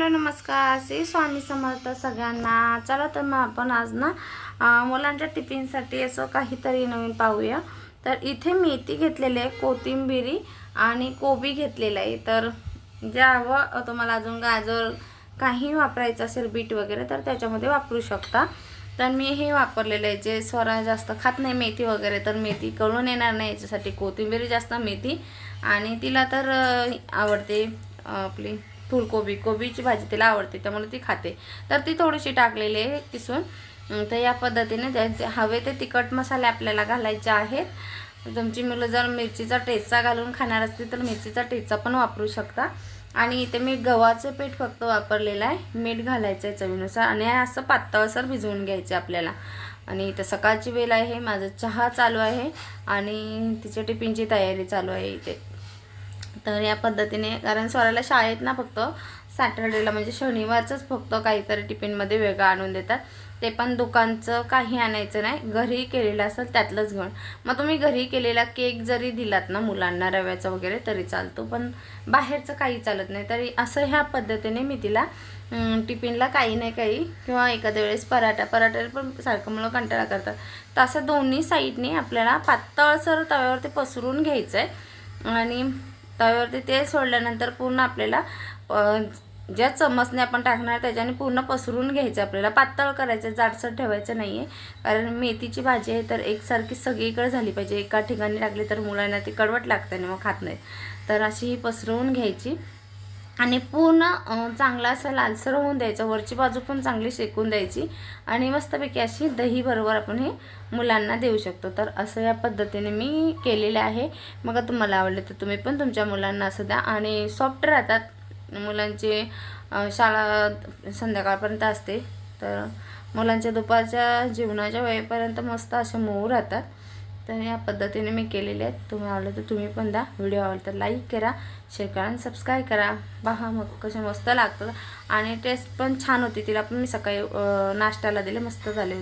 Hello नमस्कार. श्री स्वामी समर्थ सगळ्यांना. चला तर मग आपण आज ना मुलांच्या टिफिनसाठी असं काहीतरी नवीन पाहूया. तर इथे मेथी घेतलेली आहे कोथिंबिरी आणि कोबी घेतलेलं आहे. तर ज्यावं तुम्हाला अजून गाजर काही वापरायचं असेल बीट वगैरे तर त्याच्यामध्ये वापरू शकता. तर मी हे वापरलेलं आहे जे स्वरा जास्त खात नाही मेथी वगैरे तर मेथी कळून येणार नाही याच्यासाठी. कोथिंबीर जास्त मेथी. आणि तिला तर आवडते आपली फुलकोबी कोबीची भाजी तिला आवडते त्यामुळे ती खाते. तर ती थोडीशी टाकलेली आहे किसून. तर या पद्धतीने ज्यांचे हवे ते तिखट मसाले आपल्याला घालायचे आहेत. तुमची मुलं जर मिरचीचा ठेचा घालून खाणार असतील तर मिरचीचा ठेचा पण वापरू शकता. आणि इथे मी गव्हाचं पीठ फक्त वापरलेलं आहे. मीठ घालायचं आहे चवीनुसार आणि असं पातळसर भिजवून घ्यायचं आपल्याला. आणि इथं सकाळची वेळ आहे माझं चहा चालू आहे आणि तिच्या टिफिनची तयारी चालू आहे इथे. तर या पद्धतीने कारण स्वराला शाळेत ना फक्त सॅटर्डेला म्हणजे शनिवारचंच फक्त काहीतरी टिफिनमध्ये वेगळं आणून देतात. ते पण दुकानचं काही आणायचं नाही घरी केलेलं असेल त्यातलंच घेऊन मग तुम्ही घरी केलेला केक जरी दिलात ना मुलांना रव्याचा वगैरे तरी चालतो. पण बाहेरचं काही चालत नाही. तरी असं ह्या पद्धतीने मी तिला टिफिनला काही नाही काही किंवा एखाद्या वेळेस पराठा पराठ्याला पण सारखं मुलं कंटाळा करतात. तर असं दोन्ही साईडने आपल्याला पातळसर तव्यावरती पसरून घ्यायचं आहे आणि तव्यावरती तेल सोडल्यानंतर पूर्ण आपल्याला ज्या चमचने आपण टाकणार त्याच्याने पूर्ण पसरून घ्यायचं आपल्याला. पातळ करायचं जाडसर ठेवायचं नाही आहे कारण मेथीची भाजी आहे तर एकसारखी सगळीकडे झाली पाहिजे. एका ठिकाणी टाकली तर मुलांना ती कडवट लागते आणि मग खात नाहीत. तर अशी ही पसरवून घ्यायची. आणि पूर्ण चांगला असा लालसर होऊन द्यायचं. वरची बाजू पण चांगली शेकून द्यायची. आणि मस्तपैकी अशी दही बरोबर आपण हे मुलांना देऊ शकतो. तर असं या पद्धतीने मी केलेलं आहे. मग तुम्हाला आवडले तर तुम्ही पण तुमच्या मुलांना असं द्या. आणि सॉफ्ट राहतात मुलांचे शाळा संध्याकाळपर्यंत असते. तर मुलांच्या दुपारच्या जेवणाच्या वेळेपर्यंत मस्त असे मऊ राहतात. तर या पद्धतीने मी केलेले आहेत. तुम्ही आवडलं तर तुम्ही पण द्या. व्हिडिओ आवडला तर लाईक करा शेअर करा आणि सबस्क्राईब करा. पहा मग कसं मस्त लागतं आणि टेस्ट पण छान होती. तिला पण मी सकाळी नाश्त्याला दिले. मस्त झाले